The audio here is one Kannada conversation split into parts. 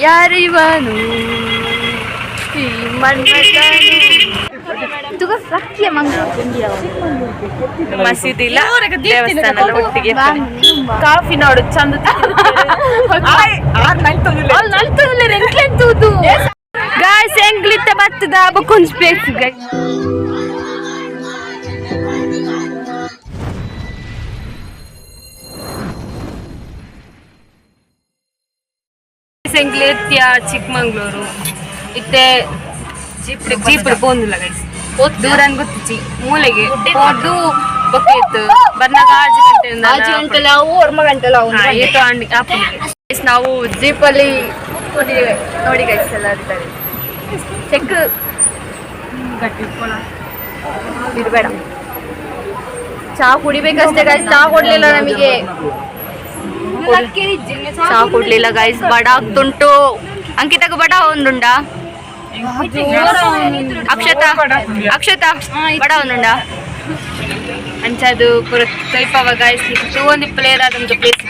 ಯಾರಿವನು? ಈ ಮನ್ಮಥನು. ತುಗ ಸತ್ಯ ಮಸೀದಿ ಇಲ್ಲ ದೇವಸ್ಥಾನ ಎಲ್ಲ ಒಟ್ಟಿಗೆ ಕಾಫಿ ನೋಡು ಚಂದ ಎಂಟ್ಲೆಂತುದು ಗಾಯ್ಸ್ ಎಂಗ್ಲಿತ್ತ ಬತ್ತದ ಸ್ಪೇಸ್ ಗೈಸ್ ಸೆಂಗ್ಲೆತ್ಯ ಚಿಕ್ಕಮಂಗ್ಳೂರು. ಇತ್ತೆ ಜೀಪ್ ಪೋಂದಿಲ್ಲ ಗೈಸ್ ದೂರನ್ ಗೊತ್ತಿಚ್ಚಿ ಮೂಲೆಗೆ ಹೋದ್ದು ಬೊಕ್ಕೆತ್ತು. ಬಂದಾಗ ಆಜಿ ಗಂಟೆಯಿಂದ ಆಜಿ ಗಂಟೆಲ್ಲ ಅವು ಒರ್ಮ ಗಂಟೆ ನಾವು ಏಟು ಅಂಡಿ. Guys, ನಾವು ಜೀಪಲ್ಲಿ ನೋಡಿ ನೋಡಿ ಗೈಸ್ ಎಲ್ಲ ಇದ್ದಾರೆ. ಚೆಕ್ ಇರ್ಬೇಡ. ಚಾ ಕುಡಿಬೇಕಷ್ಟೇ ಗೈಸ್ ಚಾ ಕೊಡ್ಲಿಲ್ಲ ನಮಗೆ. ಚಾ ಕೊಡ್ಲಿಲ್ಲ ಗೈಸ್ ಬಡ ಆಗ್ತುಂಟು ಅಂಕಿತಗ ಬಡ ಒಂದುಂಡ ಅಕ್ಷತ ಅಕ್ಷತ ಬಡ ಒಂದುಂಡ ಅಂಚದು ಪುರ ಸ್ವಲ್ಪ ಗೈಸ್ ಇದು ಒಂದು ಪ್ಲೇಯರ್ ಆದಂತ ಪ್ಲೇಸ್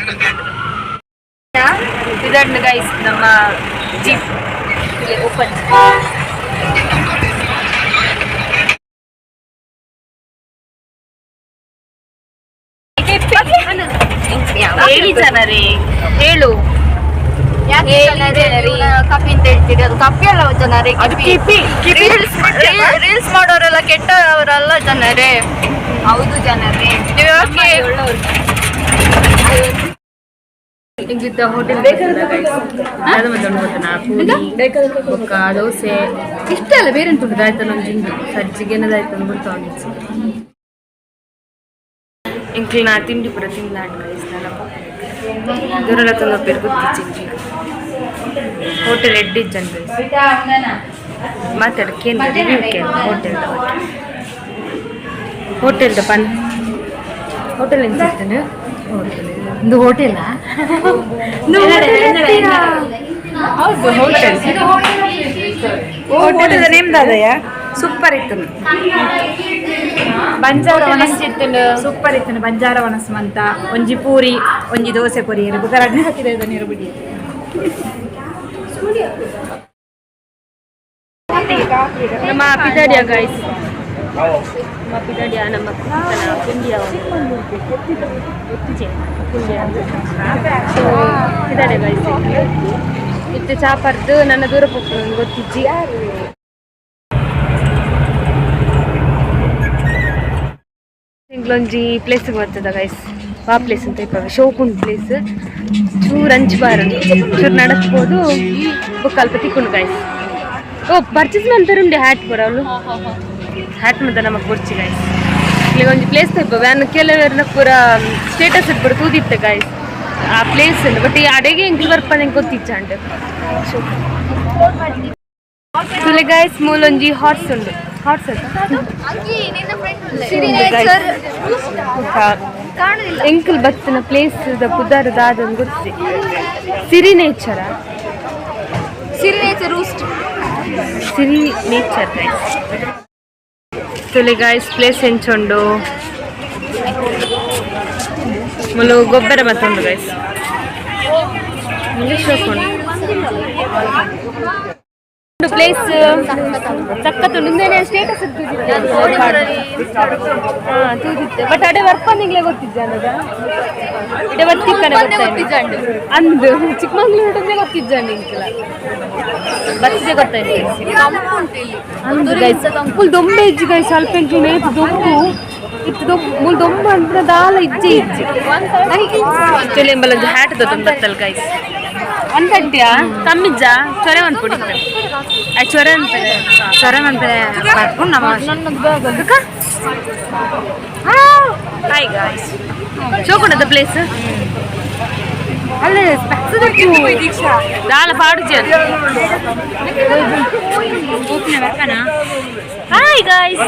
ಇದನ್ನು ಗೈಸ್ ನಮ್ಮ ಜೀಪ್ ಓಪನ್ ಹೇಳಿ ಜನರೇ. ಹೇಳು ಕಪ್ಪಿ ಅಂತ ಹೇಳ್ತೀರಿ. ಅದು ಕಪ್ಪಿ ಅಲ್ಲ ಜನರೇ ರೀಲ್ಸ್ ಮಾಡೋರೆಲ್ಲ ಕೆಟ್ಟವರಲ್ಲ ಜನರೇ. ಹೌದು ಜನರೇ. ನೀವು ಯಾಕೆ? ಹೋಟೆಲ್ ಬೊಕ್ಕ ದೋಸೆ. ಇಷ್ಟ ಅಲ್ಲ ಬೇರೆ ಎಂತ ಉಂಟು? ಆಯ್ತು ನಮ್ಮ ಜಿಂದು ಸಜ್ಜಿಗೆ ಏನದಾಯ್ತು ಅಂತ ಗೊತ್ತಾಗಿತ್ತು ಇಂಕ್ಲಿ ನಾ ತಿಂಡಿ ಪುರ ತಿಂದಾಂಡ್ ತುಂಬ ಪೇರು ಗೊತ್ತಿಚ್ಚಿ ಹೋಟೆಲ್ ಎಡ್ಡಿ ಮಾತಾಡ ಕೇಂದ್ರ ರಿವ್ಯೂ ಕೇಂದ್ರ ಹೋಟೆಲ್ ಹೋಟೆಲ್ದ ಪನ್ ಹೋಟೆಲ್ ಎಂತ ಹೋಟೆಲ್ ಒಂದು ಹೋಟೆಲ್ ಹೌದು hotel hotel name Dadayya super ಇತ್ತು. ಬಂಜಾರ ವನಸ್ ಸೂಪರ್ ಇತ್ತು ಬಂಜಾರ ವನಸ್ ಮಂತ ಒಂಜಿ ಪೂರಿ ಒಂಜಿ ದೋಸೆ ಪೊರಿ. ಬುಗರಡ್ನೆ ಹಾಕಿದ ನೀರು ಬಿಡಿ. ನಮ್ಮ ಪಿದಾಡಿಯ ಗೈಸ್ ನಮ್ಮ ಪಿದಾಡಿಯ ನಮ್ಮ ಕುಂತನ ಪುಂಡಿಯ ಪಿದಾಡಿಯ ಗೈಸ್ ಇತ್ತು ಚಾಪರ್ದು ನನ್ನ ದೂರ ಪೋಪು ಗೊತ್ತಿಜ್ಜಿ. ಇಂಗ್ಲೊಂಜಿ ಪ್ಲೇಸ್ಗೆ ಬರ್ತದ ಗೈಸ್ ಆ ಪ್ಲೇಸ್ ಅಂತ ಇಪ್ಪ ಶೋಕುಂಡ್ ಪ್ಲೇಸ್ ಚೂರು ಹಂಚ್ಬಾರ ಚೂರು ನಡಸ್ಬೋದು. ಬುಕ್ ಅಲ್ಪ ತಿಕ್ಕೊಂಡು ಗೈಸ್ ಓ ಪರ್ಚೇಸ್ ಮಾಡ್ತಾರುಂಡೆ ಹ್ಯಾಟ್ ಬರೋಲು ಹ್ಯಾಟ್ ಮಂತ ನಮಗೆ ಬರ್ಚಿ ಗೈಸ್ ಇಲ್ಲಿ ಒಂದು ಪ್ಲೇಸ್ ತಪ್ಪ ವ್ಯಾನ್ ಕೆಲವರನ್ನ ಪೂರ ಸ್ಟೇಟಸ್ ಇಟ್ಬಿಡು ತೂದಿತ್ತೆ ಗೈಸ್ ಆ ಪ್ಲೇಸ್ ಬಟ್ ಈ ಅಡೆಗೆ ಹೆಂಗೆ ಬರ್ಪ ನಂಗೆ ಗೊತ್ತಿಚ್ಚ ಅಂಡ್ ತುಲೆ ಗೈಸ್ ಮೂಲೊಂಜಿ ಹಾರ್ಸ್ ಉಂಡು ಹಾರ್ಸ್ ಎಂಕಲ್ ಬತ್ತಿನ ಪ್ಲೇಸ್ ಪುದಾರ ದಾದ ಗೊತ್ತಿ Siri nature Siri nature roost Siri nature ತುಲೆ guys place ಎಂಚೊಂಡು ಮುಲು ಗೊಬ್ಬರ ಮತ್ತೊಂದು ಗೈಸ್ ಪ್ಲೇಸ್ ಸಕ್ಕತ್ತು ನಿಂದೇನೆ ಸ್ಟೇಟಸ್ ತೂದಿತ್ತೆ ಬಟ್ ಅಡೆ ವರ್ಕ್ ಬಂದಿಂಗ್ಲೇ ಗೊತ್ತಿದ್ದೆ ಅನ್ನದ ಇಡೆ ವರ್ತಿಕ್ಕನೆ ಗೊತ್ತಾಯ್ತು. ಅಂದು ಚಿಕ್ಕಮಂಗ್ಳೂರು ಗೊತ್ತಿದ್ದ ನಿಂಕಲ ಬತ್ತಿದೆ ಗೊತ್ತಾಯ್ತು. ಅಂದು ಗೈಸ್ ಫುಲ್ ದೊಂಬೆ ಇಜ್ಜಿ ಗೈಸ್ ಸ್ವಲ್ಪ ಮೇತು ದೊಂಬು. ಇತ್ತು ದೊಂಬು ಮುಲ್ ದೊಂಬು ಅಂತ ದಾಲ ಇಜ್ಜೆ ಇಜ್ಜಿ. ಆಕ್ಚುಲಿ ಹ್ಯಾಟ್ ಗೈಸ್ ಒಂದ್ ಗಂಟೆಯಾ ಕಮ್ಮಿಜ್ಜ ಚೊರೆ ಒಂದು ಪುಡಿ ಆ ಚೊರೆ ಅಂತ ಸೊರೆ ಮಂತೆ ಬರ್ಕೊಂಡು ನಮ್ಮ ಹಾಯ್ ಗಾಯ್ಸ್ ಶೋಕೊಂಡದ ಪ್ಲೇಸ್ ಅಲ್ಲೇ ದಾಲ ಪಾಡುಜಿ ಹಾಯ್ ಗಾಯ್ಸ್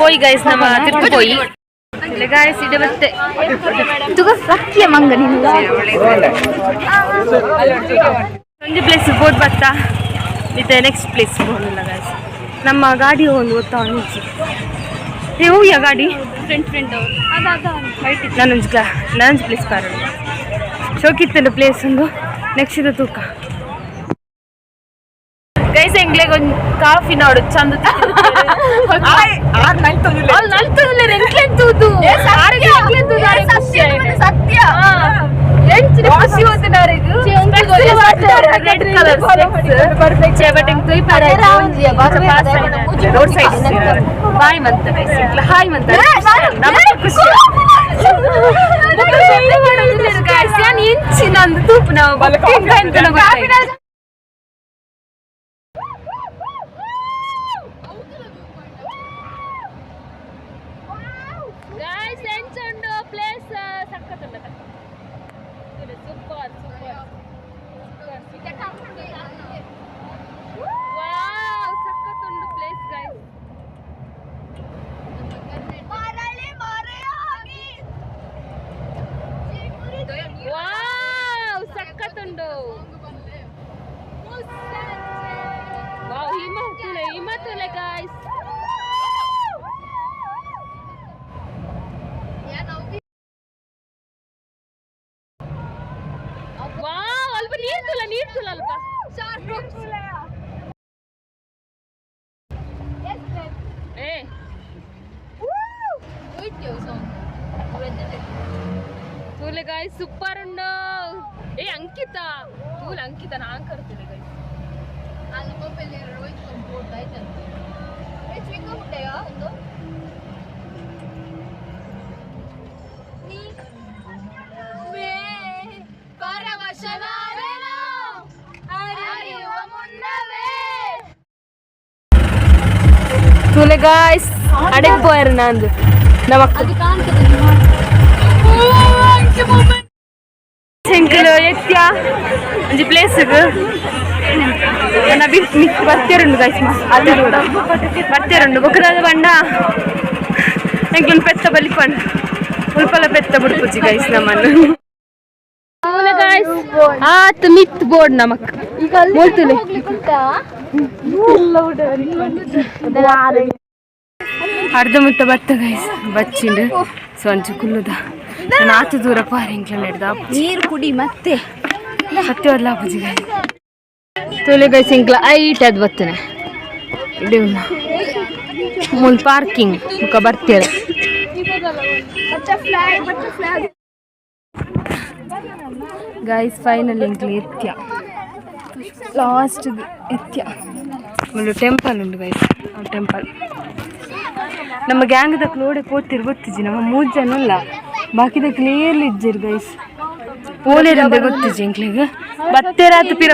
போய் ಗಾಯ್ಸ್ ನಮ್ಮ ತಿರ್ಪು போய் ಇಲ್ಲ ಗಾಯ್ಸ್ ಇದೆ ಮತ್ತೆ. ತುಗ ಸತ್ಯ ಮಂಗ ನೀನು. ಒಂದು ಪ್ಲೇಸ್ ಬೋದು ಬರ್ತಾ. ಇದೆ ನೆಕ್ಸ್ಟ್ ಪ್ಲೇಸ್ ಗಾಯಸ್ ನಮ್ಮ ಗಾಡಿ ಒಂದು ಗೊತ್ತಾ ನಿಜ ಏ ಹೋಗ್ಯಾ ಗಾಡಿ? ಫ್ರೆಂಡ್ ಫ್ರೆಂಡ್ ನಾನು ನಾನೊಂದು ಪ್ಲೇಸ್ ಕಾರಣ. ಶೋಕಿತ್ತಂಡು ಪ್ಲೇಸ್ ಒಂದು. ನೆಕ್ಸ್ಟ್ ತೂಕ. ಗೈಸ್ ಎಂಗ್ಲೆಗ್ ಒಂದು ಕಾಫಿ ನೋಡು ಚಂದ ಅಲ್ಲಿ ನಲ್ತದಿಲ್ಲ ಎಂಕ್ಲೆಂತೂದು ಸತ್ಯ ಎಂಚಿನ ಖುಷಿ ಹೋಗ್ತಿನವರಿಗೂ ರೆಡ್ ಕಲರ್ ಬಟ್ ತುಯ್ ಪಾರ ರೋಡ್ ಸೈಡ್ ಬಾಯ್ ಮಂತ ಹಾಯ್ ಮಂತ ನಮಗೆ ಖುಷಿ ಗಾಯ್ಸ್ ನಾನು ಇಂಚಿನ ಒಂದು ತೂಪು ನಾವು ಬಲ್ಕಿಂಗ್ ಅಂತ ಗೊತ್ತಾಯ್ತು ಗಾಯ್ಸ್ ಎಂಚುಂಡು ಪ್ಲೇಸ್ ಸಕ್ಕತ್ತುಂಡ ಸೂಪರ್ ವಾವ್ ಸಕ್ಕತ್ತುಂಡು ಪ್ಲೇಸ್ ಗಾಯ್ಸ್ ವಾವ್ ಸಕ್ಕತ್ತುಂಡು ವಾವ್ ಹಿಮ ತುಲೆ ಹಿಮ ತುಲೆ ಗಾಯ್ಸ್ ವಾವ್ ಅಲ್ಪ ನೀರ್ ತುಲ ನೀರ್ ತುಲ ಅಲ್ಪ ಏ? ತೂಲೆ ಗಾಯ್ ಸೂಪರ್ ಉಂಡು. ಏ ಅಂಕಿತ. ತೂಲೆ ಅಂಕಿತ. ನಾನ್ ಕರ್ತಿಲ್ಲ ಗಾಯ್ ತೂಲೆ ಗಾಯ್ಸ್ ಅಡೆಗ್ ಪೋಯರ್ ನಂದು ನಮ್ಮ ಶಂಕಲು ಎತ್ಯ ಒಂಜಿ ಪ್ಲೇಸ್ಗ್ ನನ್ನ ಬಿಟ್ ಮಿತ್ ಬರ್ತಿರುಂಡು ಗೈಸ್ ಅದು ಬರ್ತಿರುಂಡು ಬೊಕ್ಕದಾದ ಬಂಡ ಎಂಕ್ಲೊಂದು ಪೆತ್ತ ಬಲಿಕೊಂಡು ಉಲ್ಪಲ ಪೆತ್ತ ಬಿಡ್ಪುಜಿ ಗೈಸ್ ನಮ್ಮನ್ನು ಗೈಸ್ ಆತ್ ಮಿತ್ ಬೋರ್ಡ್ ನಮಕ್ ಮೂಲ್ತುಲೆ ಅರ್ಧ ಮುಟ್ಟ ಬತ್ತ ಗೈಸ್ ಬಚ್ಚಿಂಡು ಸ್ವಂಚು ಕುಲ್ಲುದ. ನಾತು ದೂರ ಪಾರಿ ಇಂಕ್ಲ ನಡೆದ ನೀರು ಕುಡಿ ಮತ್ತೆ. ಸತ್ಯವಲ್ಲ ಅಪ್ಪಜಿ ಗೈಸ್ ತೊಲೆ ಗೈಸ್ ಇಂಕ್ಲ ಐಟ್ ಅದು ಬತ್ತನೆ. ಮುಲ್ ಪಾರ್ಕಿಂಗ್ ಮುಖ ಬರ್ತೇವೆ ಗೈಸ್ ಫೈನಲ್ ಇಂಕ್ಲಿ ಎತ್ಯ ಲಾಸ್ಟ್ ಎತ್ಯ ಒಂದು ಟೆಂಪಲ್ ಉಂಟು ಗೈಸ್ ಆ ಟೆಂಪಲ್ ನಮ್ಮ ದಕ್ ನೋಡಿ ಪೋತಿರ್ ಗೊತ್ತಿಜ್ಜಿ ನಮ್ಮ ಮೂರು ಜನ ಅಲ್ಲ ಬಾಕಿದ ಕ್ಲಿಯರ್ಲಿ ಇಜ್ಜಿರ್ ಗೈಸ್ ಪೋಲೇರಂದೆ ಗೊತ್ತಿಜ್ಜಿ ಇಂಕ್ಲಿಗೆ ಬತ್ತೇರಾತು ಪಿರ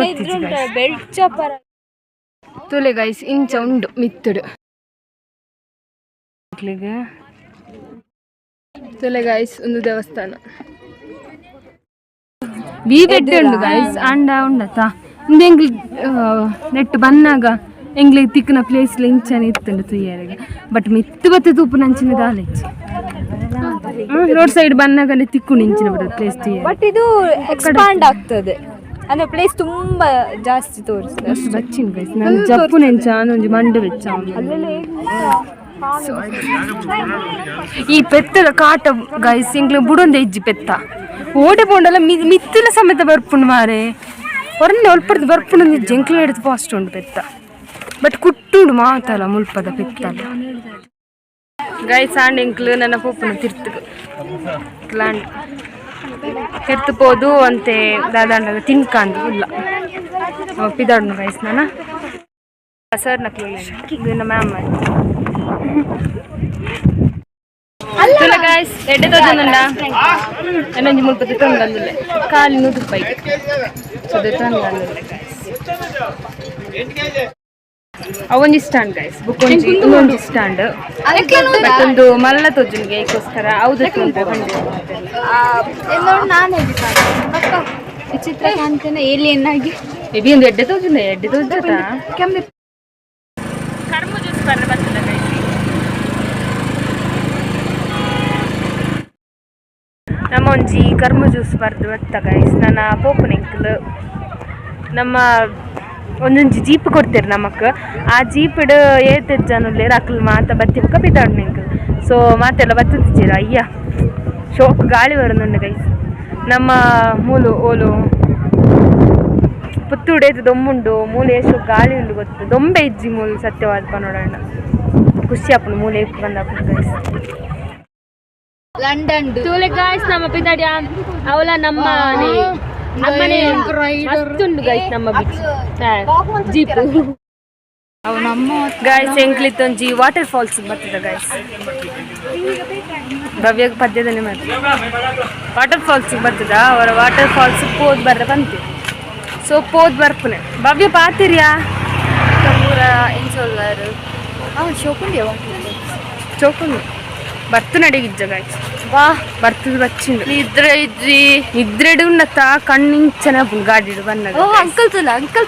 ಗೊತ್ತಿಜ್ಜಿ ಗೈಸ್ ಬೆಲ್ಟ್ ಚಾಪರ ತುಲೆ ಗೈಸ್ ಇಂಚ ಉಂಡು, ಮಿತ್ತುಡು. ತುಲೆ ಗೈಸ್ ಒಂದು ದೇವಸ್ಥಾನ. ಬಿ ಬೆಟ್ಟ ಉಂಡು ಗೈಸ್ ಅಂಡ ಉಂಡತ ಇಂದ ಎಂಗ್ಲಿ ನೆಟ್ ಬಂದಾಗ ಎಂಗ್ಲಿ ತಿಕ್ಕನ ಪ್ಲೇಸ್ ಇಂಚನೆ ಇತ್ತುಂಡು ತುಯ್ಯಾರಿಗೆ ಬಟ್ ಮಿತ್ತು ಬತ್ತೆ ತೂಪು ನಂಚಿನ ದಾಲೆಚ್ಚಿ ರೋಡ್ ಸೈಡ್ ಬಂದಾಗ ತಿಕ್ಕು ಇಂಚಿನ ಬಿಡೋದು ಪ್ಲೇಸ್ ತುಯ್ಯ ಬಟ್ ಇದು ಎಕ್ಸ್ಪಾಂಡ್ ಆಗ್ತದೆ. ಅಂದ್ರೆ ಪ್ಲೇಸ್ ತುಂಬಾ ಜಾಸ್ತಿ ತೋರಿಸ್ತದೆ. ಅಷ್ಟು ಬಚ್ಚಿನ ಗೈಸ್ ನಾನು ಜಪ್ಪು ನೆಂಚ ಒಂಜಿ ಮಂಡೆ ಬೆಚ್ಚ ಈ ಪೆತ್ತದ ಕಾಟ ಗೈಸ್ ಇಂಗ್ಲ ಬುಡೊಂದೆ ಇಜ್ಜಿ ಪೆತ್ತ. ಓಡೆ ಪೋಂಡಲ ಮಿ ಮಿತ್ತಿನ ಸಮೇತ ಬರ್ಪುಂಡು ಮಾರೆ. ಹೊರನೆ ಒಲ್ಪಡ್ದು ಬರ್ಪುಂಡು ನಿಜ್ಜಿ ಎಂಕ್ಲ ಹಿಡಿದು ಫಾಸ್ಟ್ ಉಂಡು ಪೆತ್ತ ಬಟ್ ಕುಟ್ಟುಂಡು ಮಾತಲ್ಲ ಮುಲ್ಪದ ಪೆತ್ತ ಗೈಸ್ ಆಂಡ್ ಎಂಕ್ಲು ನನ್ನ ಪೂಪನ ತಿರ್ತು ಕ್ಲಾಂಡ್ ಕೆತ್ತು ಪೋದು ಅಂತೆ ದಾದಾಂಡಾಗ ತಿನ್ಕಂದು ಇಲ್ಲ. ಪಿದಾಡ್ನು ಗೈಸ್ ನಾನು? ಸರ್ ನಕ್ಲು ಮ್ಯಾಮ್ ಮ್ಯಾಮ್ ತುಲ ಗಾಯ್ಸ್ ಎಡ್ಡೆ ತೋಜನುಂಡ ಎನ್ನೊಂಜಿ ಮುಲ್ಪದ ತಂದಿಲ್ಲ ಕಾಲಿನ ಅವೊಂಜಿ ಸ್ಟ್ಯಾಂಡ್ ಗೈಸ್ ಬುಕ್ ಒಂಜಿ ಇನ್ನೊಂಜಿ ಸ್ಟ್ಯಾಂಡ್ ಮತ್ತೊಂದು ಮಲ್ಲ ತೋಜುನ್ಗೆ ಈಗೋಸ್ಕರ ಹೌದು ನಾನು ಚಿತ್ರ ಕಾಣ್ತೇನೆ ಏಲಿಯನ್ ಆಗಿ ಎಬಿ ಒಂದು ಎಡ್ಡೆ ತೋಜುಂಡೆ ಎಡ್ಡೆ ತೋಜುತ್ತ ಕರ್ಮ ಜ್ಯೂಸ್ ಬರ್ರೆ ಬರ್ತದೆ ಗೈಸ್ ನಮ್ಮ ಒಂಜಿ ಕರ್ಮ ಜ್ಯೂಸ್ ಬರ್ದು ಬತ್ತ ಗೈಸ್ ನನ್ನ ಪೋಪನ ಎಂಕಲ್ ನಮ್ಮ ಒಂದೊಂಜಿ ಜೀಪ್ ಕೊಡ್ತೀರಿ ನಮಕ್. ಆ ಜೀಪಿಡ್ ಏತ ಜನಲ್ಲಿ ರಾಕಲ್ ಮಾತ ಬತ್ತಿ ಬುಕ್ಕ ಸೋ ಸೊ ಮಾತೆಲ್ಲ ಬತ್ತಿದ್ದೀರ ಅಯ್ಯ. ಶೋಕ್, ಗಾಳಿ ಬರೋದುಂಡು ಗೈಸ್ ನಮ್ಮ ಮೂಲು, ಓಲು ಪುತ್ತೂಡೇದು ದೊಮ್ಮುಂಡು, ಮೂಲೆ ಎಷ್ಟು ಗಾಳಿ ಉಂಡು ಗೊತ್ತು. ದೊಂಬೆ ಇಜ್ಜಿ ಮೂಲು ಸತ್ಯವಾದ ನೋಡೋಣ ಖುಷಿ ಆಪುಂಡು ಮೂಲೆ ಇಪ್ಪು ಬಂದ ಲಂಡನ್. ತೂಲೆ ಗಾಯ್ಸ್ ನಮ್ಮ ಪಿದಾಡಿ ಅವಳ ನಮ್ಮ ನಮ್ಮನೆ ಮಸ್ತುಂಡು ಗೈಸ್ ನಮ್ಮ ಬಿಚ್ ಜೀಪು ಅವು ನಮ್ಮ ಗಾಯ್ಸ್ ಎಂಕ್ಲಿತ್ತೊಂಜಿ ವಾಟರ್ ಫಾಲ್ಸ್ ಬರ್ತದೆ ಗಾಯ್ಸ್ ಭವ್ಯ ಪದ್ಯದಲ್ಲಿ ಮಾಡ್ತಾರೆ ವಾಟರ್ ಫಾಲ್ಸ್ ಬರ್ತದ? ಅವರ ವಾಟರ್ ಫಾಲ್ಸ್ ಪೋದ್ ಬರ್ರ ಬಂತು. ಸೊ ಪೋದ್ ಬರ್ಪುನೆ. ಭವ್ಯ ಪಾತಿರ್ಯಾ? ಪೂರ ಎನ್ಸೋಲ್ವಾರು ಅವು ಶೋಕುಂಡಿ. ಚೌಕುಂಡು ಬರ್ತು ನಡಿಗಿಜ್ಜ ಗಾಯ್ಸ್ ಬಾ. ಬರ್ತದ ಬಚ್ಚಿಂಡು ನಿದ್ರೆ ಇದ್ರಿ ನಿದ್ರೆಡು ಉನ್ನತ ಕಣ್ಣಿಂಚನೆ ಪುನ್ ಗಾಡಿಡು ಬನ್ನಗ ಓ ಅಂಕಲ್ ತುಲ ಅಂಕಲ್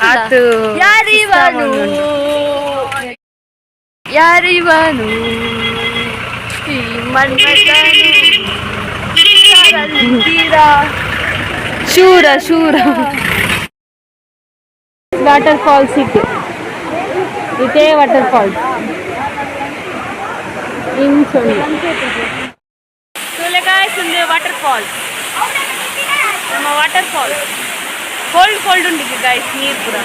ಯಾರಿವನು ಯಾರಿವನು ಶೂರ ಶೂರ. ವಾಟರ್ ಫಾಲ್ಸ್ ಇತ್ತು ಇದೇ ವಾಟರ್ ಫಾಲ್ಸ್ ಇಂಚೊಂದು ಸುಲೆಗಾಯ್ಸ್ ಒಂದು ವಾಟರ್ ಫಾಲ್ ನಮ್ಮ ವಾಟರ್ ಫಾಲ್ಸ್ ಕೋಲ್ಡ್ ಕೋಲ್ಡ್ ಉಂಟಿದೆ ಗಾಯ್ಸ್ ನೀರು ಕೂಡ.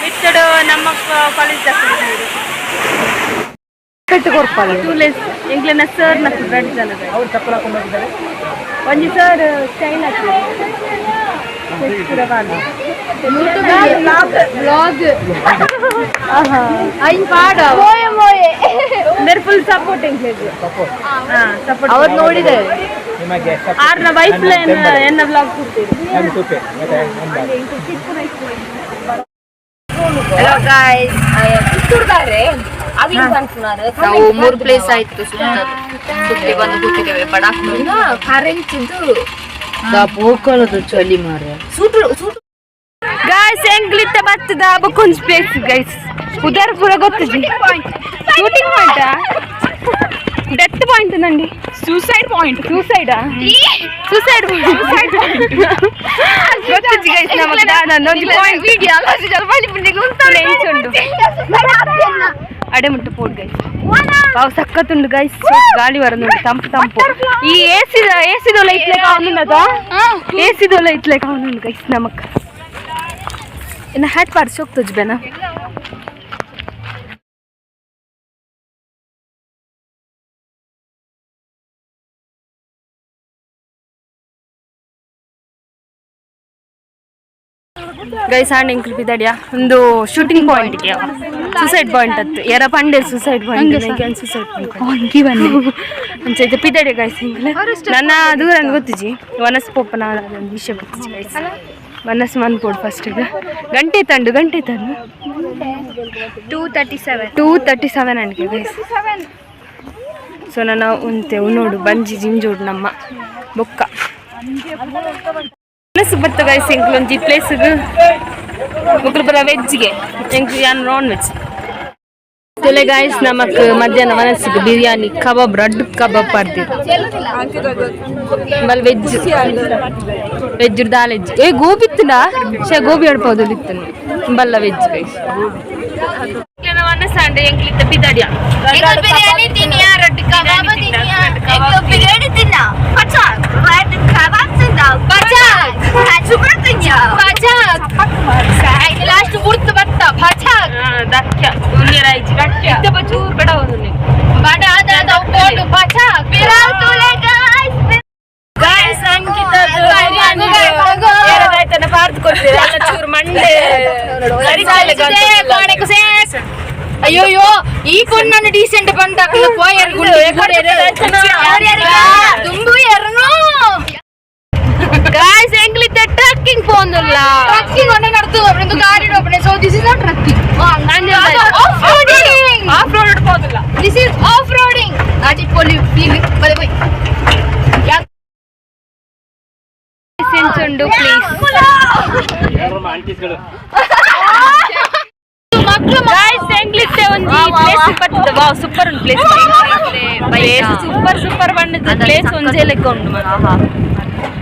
ಮಿತ್ತಡು ನಮ್ಮ ಕಾಲೇಜ್ ನೀರು ಕಟ್ಟು ಕೊಡ್ಪಾಲ ಟೂಲೆಸ್ ಎಂಗ್ಲಿನ ಸರ್ ನಕ್ಕು ರೆಡ್ ಜನ ಒಂಜಿ ಸರ್ ಮೋಯೆ ಮೋಯೆ ಫುಲ್ ಸಪೋರ್ಟ್ ಎಂಗ್ಲೇಜ್ ಹಾ ಸಪೋರ್ಟ್ ಅವ್ರು ನೋಡಿದೆ ನಿಮಗೆ ಆರ್ನ ವೈಫ್ ಎನ್ನ ಬ್ಲಾಗ್ ಕೊಡ್ತೀರಿ? ಹಲೋ ಗಾಯ್ಸ್ ಪುತ್ತೂರ್ದಾರೆ ನಾವು ಮೂರು ಪ್ಲೇಸ್ ಆಯ್ತು ಸುತ್ತ ಸುತ್ತಿ ಬಂದು ಕೂತಿದ್ದೇವೆ. ಬಡಾಕ್ ಕರೆಂಚಿದ್ದು ಪೋಕಲದು ಚಳಿ ಮಾರೆ ಸೂಟು ಸೂಟು ಗಾಯ್ಸ್ ಎಂಗ್ಲಿತ್ತ ಬತ್ತದ ಬಕ್ಕೊಂಜ್ ಪ್ಲೇಸ್ ಗೈಸ್ ಉದರ್ ಪೂರ ಗೊತ್ತಿದ್ದಿ ಶೂಟಿಂಗ್ ಪಾಯಿಂಟ್ ಡೆತ್ ಪಾಯಿಂಟ್ ನಂಡಿ ಸೂಸೈಡ್ ಪಾಯಿಂಟ್ ಸೂಸೈಡಾ ಸೂಸೈಡ್ ಸೂಸೈಡ್ ಗೊತ್ತಿದ್ದಿ ಗೈಸ್ ನಮಗೆ ನಾನು ಪಾಯಿಂಟ್ ವಿಡಿಯೋ ಫ್ರೆಂಡ್ಸ್ ಉಂಡು ಅಡೆ ಮುಟ್ಟು ಪೋಡ್ ಗೈಸ್ ಅವು ಸಕ್ಕತ್ತುಂಡು ಗೈಸ್ ಗಾಳಿ ಬರೋದುಂಡು ತಂಪು ತಂಪು ಈ ಏಸಿದ ಏಸಿದೊಲ ಇತ್ಲೆಕ ಅವನುಂಡದ ಏಸಿದೊಲ ಇತ್ಲೆಕ ಅವನುಂಡು ಗೈಸ್ ಇನ್ನು ಹ್ಯಾಟ್ ಪಾಡ್ಸಿ ಹೋಗ್ತಜ್ ಬೇನ? ಗೈಸ್ ಆಂಡ್ ಎಂಕ್ಲು ಪಿದಾಡಿಯಾ ಒಂದು ಶೂಟಿಂಗ್ ಪಾಯಿಂಟ್ಗೆ ಸುಸೈಡ್ ಪಾಯಿಂಟ್ ಅತ್ತು ಯಾರ ಪಂಡೆ ಸುಸೈಡ್ ಪಾಯಿಂಟ್ ಸುಸೈಡ್ ಪಾಯಿಂಟ್ ಬನ್ನಿ. ಅಂಚೈತೆ ಪಿದಾಡಿ ಗೈಸ್ ಎಂಕ್ಲು ನನ್ನ ದೂರ ಗೊತ್ತಿಜಿ ವನಸ್ಪೋಪನ ಒಂದು ವಿಷಯ ಗೊತ್ತಿಜಿ ಗೈಸ್ ಮನ್ಪೋಡು ಫಸ್ಟ್ ಗಂಟೆ ತಂಡು ಗಂಟೆ ತಂಡು. Two thirty seven two thirty seven ಅನ್ಕೆ guys so ನಾನು ಉಂತೆ ನೋಡು ಬಂಜಿ ಜಿಂಜೋಡು ನಮ್ಮ ಬೊಕ್ಕ. ಪ್ಲೇಸ್ ಬತ್ತ ಗೈಸ್ ಎಂಕ್ಲೊಂಜಿ ಪ್ಲೇಸ್ಗೆ ಮುಕ್ಳು ಬರ ವೆಜ್ಗೆ ಎಂಕ್ ಯಾನ್ ನಾನ್ ವೆಜ್ ತುಲೆ ಗಾಯ್ಸ್ ನಮಕ್ ಮಧ್ಯಾಹ್ನ ಮನಸ್ಸಿಗೆ ಬಿರಿಯಾನಿ, ಕಬಾಬ್, ರಡ್ ಕಬಾಬ್ ಪಾಡ್ದಿರು ಮಲ್ ವೆಜ್ ವೆಜ್ ದಾಲ್ ವೆಜ್ ಏ, ಗೋಬಿ ಇತ್ತನ ಶೇ ಗೋಬಿ ಅಡ್ಪೋದು ಇತ್ತನ ಬಲ್ಲ ವೆಜ್ ಗೈಸ್ ಕಬಾಬ್ ತಿನ್ನ ಪಚಾಕ್ ಕಬಾಬ್ ತಿನ್ನ ಪಚಾಕ್ ಸುಬ್ರ ತಿನ್ನಿಯ ಪಚಾಕ್ ಲಾಸ್ಟ್ ಮುರ್ತು ಬತ್ತ ಪಚಾಕ್ ದಕ್ಕ ಉನ್ನಿರ ಐಜಿ ಇತ್ತ ಬಚೂರ್ ಬೇಡ ಒಂದು ಬಡ ಅದ ಕೊಂಡು ಪಚಾಕ್ ಬಿರಾಲ್ ತುಲೆ ಗಾಯ್ಸ್ ಗಾಯ್ಸ್ ಅಂಕಿತ ಏರದಾಯ್ತನ ಪಾರ್ದು ಕೊಡ್ತೀರಿ ಎಲ್ಲ ಚೂರು ಮಂಡೆ ಅಯ್ಯೋಯ್ಯೋ ಈ ಕೊಂಡು ಡೀಸೆಂಟ್ ಬಂದ ಪೋಯರ್ ತುಂಬು ಎರನು ಗಾಯ್ಸ್ ಎಂಗ್ಲಿದ್ದ ಟ್ರಕ್ಕಿಂಗ್ ಪೋಂದುಲ್ಲ ಟ್ರಕ್ಕಿಂಗ್ ಒಳ್ಳೆ ನಡ್ತು ಒಬ್ಬರೊಂದು ಗಾಡಿ ಒಬ್ಬನೇ so this is not trekking off roading off road ಪೋದಿಲ್ಲ this is off roading ಗಾಡಿ ಪೊಲಿ ಫೀಲ್ ಬೈ ಬೈ ಉಂಡು ಪ್ಲೀಸ್ ಗಾಯ್ಸ್ ಎಂಗ್ಲಿದ್ದೆ ಒಂದು ಪ್ಲೇಸ್ ಬರ್ತದೆ ವಾವ್ ಸೂಪರ್ ಉಂಟು ಪ್ಲೇಸ್ ಪ್ಲೇಸ್ ಸೂಪರ್ ಸೂಪರ್ ಬಣ್ಣದ ಪ್ಲೇಸ್ ಒಂದೇ ಲೆಕ್ಕ ಉಂಟು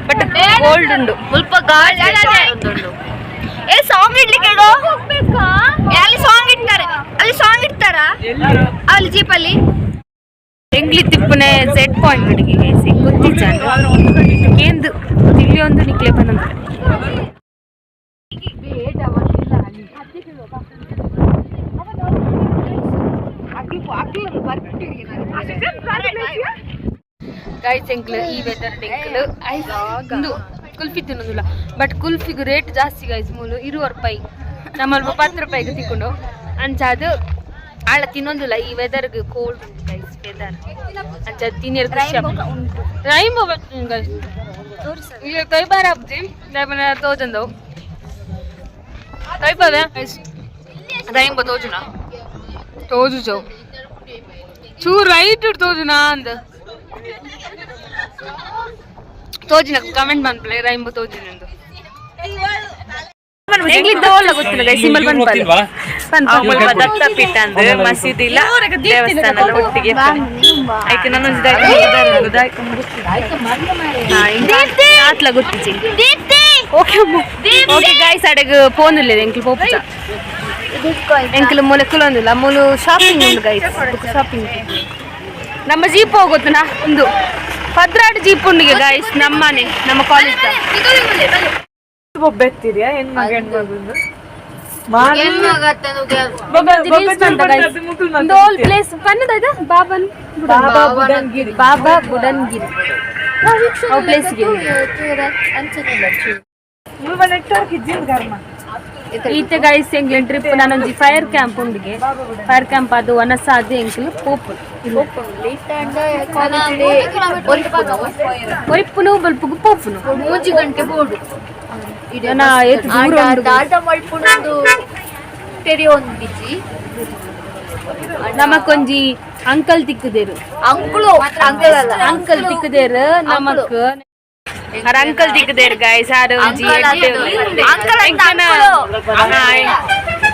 ಬಟ್ ಗೋಲ್ಡ್ ಉಂಡು ಸ್ವಲ್ಪ ಗಾಳಿ ಏ ಸಾಂಗ್ ಇಡ್ಲಿಕ್ಕೆ ಇಡು ಹೋಗ್ಬೇಕಾ ಅಲ್ಲಿ ಸಾಂಗ್ ಇಡ್ತಾರೆ ಅಲ್ಲಿ ಸಾಂಗ್ ಇಡ್ತಾರಾ ಅಲ್ಲಿ ಜೀಪಲ್ಲಿ ಎಂಗ್ಲಿ ತಿಪ್ಪನೆ ಸೆಟ್ ಪಾಯಿಂಟ್ ಗೈಸ್ ಗೊತ್ತಿಜ್ಜಾಂಡು ಎಂದು ತಿಳಿ ಒಂದು ನಿಕ್ಲೆ ಎಂಕ್ಲು ಈ ವೆದರ್ ಕುಲ್ಫಿ ತಿನ್ನೋದಿಲ್ಲ. ಬಟ್ ಕುಲ್ಫಿಗೂ ರೇಟ್ ಜಾಸ್ತಿ ಗೈಸ್ ಮೂಲು. ಇರುವ ರೂಪಾಯಿ ನಮ್ಮಲ್ಲಿ ಪತ್ತು ರೂಪಾಯಿಗೆ ತಿಕ್ಕೊಂಡು ಅಂಚಾದು ಆಳ ತಿನ್ನೊಂದಿಲ್ಲ ಈ ವೆದರ್ಗೆ ಕೋಲ್ಡ್ ಉಂಟು ಗೈಸ್ ವೆದರ್ ಅಂಚ ತಿನ್ನರ್ ಖುಷಿ ರೈಮ್ ಗೈಸ್ ಈಗ ಕೈ ಬಾರ ದಾಯಮನ ತೋಜಂದವು ಕೈ ರೈಮ್ ತೋಜುನ? ತೋಜು ಜೋ ಚೂ ರೈಟ್ ತೋಜುನ ಅಂದ. ತೋಜಿನ ಕಮೆಂಟ್ ಮಾಡ್ಪ್ಲೆ ರೈಂಬ ತೋಜಿನಂದು ಹೆಂಗಿದ್ದ ಒಳ್ಳೆ ಗೊತ್ತಿಲ್ಲ ಗೈ ಸಿಂಬಲ್ ಬಂದ್ಪಲ್ಲ ಮುಲ್ಪ ದತ್ತಪೀಠ ಅಂದ್ರೆ ಮಸೀದಿ ಇಲ್ಲ ದೇವಸ್ಥಾನ ಒಟ್ಟಿಗೆ ಆಯ್ತು ಆತ್ಲ ಓಕೆ ಅಡೆಗ್ ಫೋನ್ ಇಲ್ಲ ಎಂಕ್ಲು ಪೋಪುಚ ಎಂಕ್ಲು ಮೂಲೆ ಕುಲೊಂದಿಲ್ಲ ಮೂಲು ಶಾಪಿಂಗ್ ಉಂಡು ಗೈಸ್ ಶಾಪಿಂಗ್ ನಮ್ಮ ಜೀಪ್ ಹೋಗುತ್ತನಾ? ಒಂದು. ಪದ್ರಾಡು ಜೀಪ್ ಉಂಡಿಗೆ ಗೈಸ್ ನಮ್ಮನೆ ನಮ್ಮ ಕಾಲೇಜ್ ಒಬ್ಬೆತ್ತಿದ್ಯಾ? ಹೆಣ್ಮಗ ಹೆಣ್ಮಗುಂದು ಒಂದು ಓಲ್ಡ್ ಪ್ಲೇಸ್ ಪನ್ನದ ಬಾಬನ್ ಬಾಬಾ ಬುಡನ್ಗಿರಿ. ಪ್ಲೇಸ್ಗೆ ಈತೆ ಗೈಸ್ ಎಂಗ್ಲ ಟ್ರಿಪ್ ನಾನೊಂಜಿ ಫೈರ್ ಕ್ಯಾಂಪ್ ಉಂಡಿಗೆ. ಫೈರ್ ಕ್ಯಾಂಪ್ ಅದು ಒನಸ ಅದು ಎಂಕ್ಲು ಪೋಪು. ಒಯ್ಪುನು ಬಲ್ಪುಗು ಪೋಪುನು. ಮೂಜಿ ಗಂಟೆ ಬೋರ್ಡು. ನಾ ಏತ್ ದೂರ ಉಂಡು ನಮಕೊಂಜಿ ಅಂಕಲ್ ತಿಕ್ಕುದೇರು. ಅಂಕಲ್ ಅಂಕಲ್ ತಿಕ್ಕುದೇರು ನಮಕ್ ಅರ ಅಂಕಲ್ ತಿಕ್ಕುದೇರು ಗಾಯ್ಸ್ ಆರ ಒಂಜಿ. ಎಂಕನ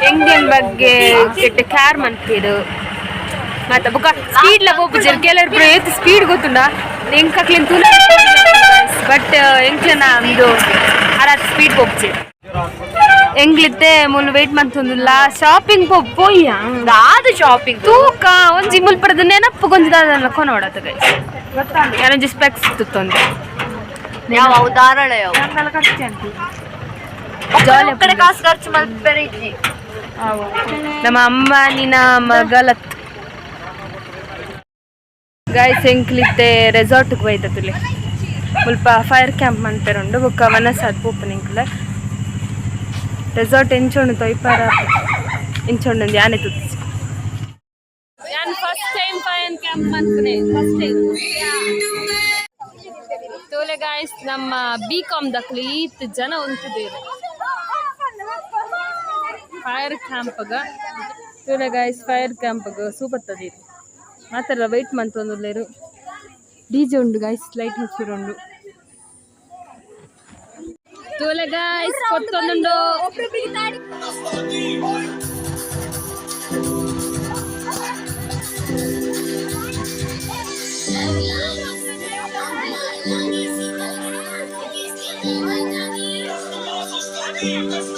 ಎಂಗಿನ ಬಗ್ಗೆ ಕೆಟ್ಟ ಕ್ಯಾರ್ ಮನ್ಪೇರು ಮತ್ತೆ ಬೊಕ ಸ್ಪೀಡ್ ಲ ಪೋಪುಜರ್ ಕೆಲವ್ರು ಏತ್ ಸ್ಪೀಡ್ ಗೊತ್ತುಂಡ ಎಂಕಕ್ಲೆನ್ ತುಲ ಬಟ್ ಎಂಕ್ಲನ ಒಂದು ಅರ ಸ್ಪೀಡ್ ಪೋಪುಜೆ ಎಂಗ್ಲಿತ್ತೆ ಮುಲ್ ವೇಟ್ ಮಂತೊಂದುಲ್ಲ ಶಾಪಿಂಗ್ ಪೋಯ್ಯ? ದಾದ ಶಾಪಿಂಗ್ ತೂಕ ಒಂಜಿ ಮುಲ್ಪಡದ ನೆನಪು ಗೊಂಜದ ನೋಡತ್ತ ಗೈಸ್ ಯಾರೊಂಜಿ ಸ್ಪೆಕ್ಸ್ ತುತ್ತೊಂದು ಯಾವ ಅವು? ಧಾರಾಳ ಯಾವ ಜಾಲಿ ಕಡೆ ಕಾಸು ಖರ್ಚು ಇಜ್ಜಿ ನಮ್ಮ ಅಮ್ಮ ನಿನ್ನ ಮಗಲತ್ ಗಾಯ್ಸ್ ಹೆಂಗ್ಲಿತ್ತೆ? ರೆಸಾರ್ಟ್ಗೆ ಬೈತತುಲೆ ಫೈರ್ ಕ್ಯಾಂಪ್ ಮಂತೆರುಂಡು ಬೊಕ್ಕ ಮನಸ್ಸಾದ್ ಓಪನಿಂಗ್ ಎಂಕ್ಲ ರೆಸಾರ್ಟ್ ಎಂಚೋಣು ತೊಯ್ಪಾರ ಎಂಚೋಣು ಯಾನೆ ತುತ್ತಿ ನಾನು ಫಸ್ಟ್ ಟೈಮ್ ಫೈರ್ ಕ್ಯಾಂಪ್ ಮಂತ್ನೆ ಫಸ್ಟ್ ಟೈಮ್ ತೋಲೆ ಗಾಯ್ಸ್ ನಮ್ಮ ಬಿ ಕಾಮ್ ದಕ್ಲಿ ಈತ್ ಜನ ಉಂತಿದ್ದೇವೆ ಫೈರ್ ಕ್ಯಾಂಪ್ಗ ತೋಲೆ ಗಾಯ್ಸ್ ಫೈರ್ ಕ್ಯಾಂಪ್ಗ ಸೂಪರ್ ತದೀರಿ ಮಾತಾಡ ವೆಯ್ಟ್ ಮಂತೊಂದುಲ್ಲೇರು ಡಿ ಜೆ ಉಂಡು ಗಾಯ್ಸ್ ಲೈಟ್ ಹಚ್ಚಿರುಂಡು Tula guys, pagtunundo. Thank.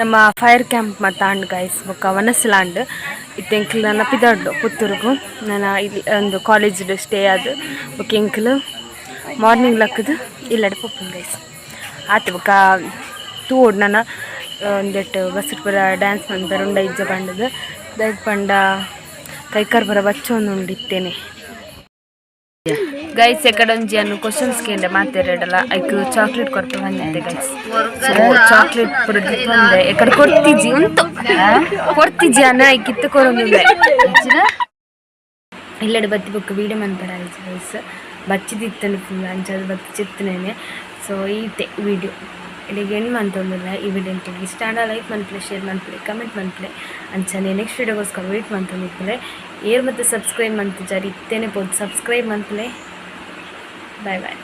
ನಮ್ಮ ಫೈರ್ ಕ್ಯಾಂಪ್ ಮತ್ತು ಆಂಡ್ ಗೈಸ್ ಬೊಕ್ಕ ವನಸ್ಲಾಂಡ್. ಇತ್ತೆ ಎಂಕ್ಲು ನನ್ನ ಪಿದಾಡ್ಲು, ಪುತ್ತೂರುಗು. ನನ್ನ ಇಲ್ಲಿ ಒಂದು ಕಾಲೇಜ್ ಸ್ಟೇ ಆದ್ ಬೊಕ್ಕ ಎಂಕ್ಲು ಮಾರ್ನಿಂಗ್ ಲಕ್ಕದು, ಇಲ್ಲಡೆ ಪೊಪ್ಪುನ್ ಗೈಸ್ ಆತು ಬೊಕ್ಕ ತೂಡ್ ನನ್ನ ಒಂದೆಟ್ಟು ಬಸ್ಟ್ ಬರ ಡ್ಯಾನ್ಸ್ ಮನ್ಪರ ಉಂಡ ಇಜ್ಜ ಪಂಡದು ದಯಗ್ ಪಂಡ ಕೈಕರ್ ಬರ ಬಚ್ಚೊಂದು ಉಂಡಿತ್ತೇನೆ. ಗೈಸ್ ಎಕಡಂಜಿ ಅನ್ನು ಕ್ವಶನ್ಸ್ ಕೇಂದ್ರ ಮಾತಾಡಲ್ಲ ಐಕ್ ಚಾಕ್ಲೇಟ್ ಕೊಡ್ತು ಬಂದಿದ್ದೆ ಗೈಸ್ ಚಾಕ್ಲೇಟ್ ಪುರದ್ದು ಬಂದೆ ಎಕಡೆ ಕೊಡ್ತಿಜ್ಜಿ ಉಂಟು. ಕೊಡ್ತಿಜ್ಜಿ ಅನ್ನ ಐ ಕಿತ್ತು ಕೊಡೋದಿಲ್ಲ ಇಲ್ಲಡೆ ಬತ್ತಿ ಬುಕ್ ವೀಡಿಯೋ ಮನ್ಪರ ಆಯ್ತು ಗೈಸ್ ಬಚ್ಚಿದಿತ್ತನು ಫುಲ್ ಅಂಚದು ಬತ್ತಿ ಚಿತ್ತನೇನೆ. ಸೊ ಈತೆ ವಿಡಿಯೋ ಇಲ್ಲಿಗೆ ಏನು ಮಂತೊಂದಿಲ್ಲ, ಈ ವಿಡಿಯೋ ಇಷ್ಟ ಲೈಕ್ ಮನ್ಪ್ಲೆ ಶೇರ್ ಮನ್ಪ್ಲೆ ಕಮೆಂಟ್ ಮನ್ಪ್ಲೆ ಅಂಚನೆ ನೆಕ್ಸ್ಟ್ ವೀಡಿಯೋಗೋಸ್ಕರ ವೇಟ್ ಮಂತೊಂದಿಪ್ಪಲೆ ಏರ್ ಮತ್ತು ಸಬ್ಸ್ಕ್ರೈಬ್ ಮಾಡ್ತಿದ್ದಾರೆ ಇತ್ತೇನೆ ಪೋದು ಸಬ್ಸ್ಕ್ರೈಬ್ ಮಂತ್ಲೆ ಬಾಯ್ ಬಾಯ್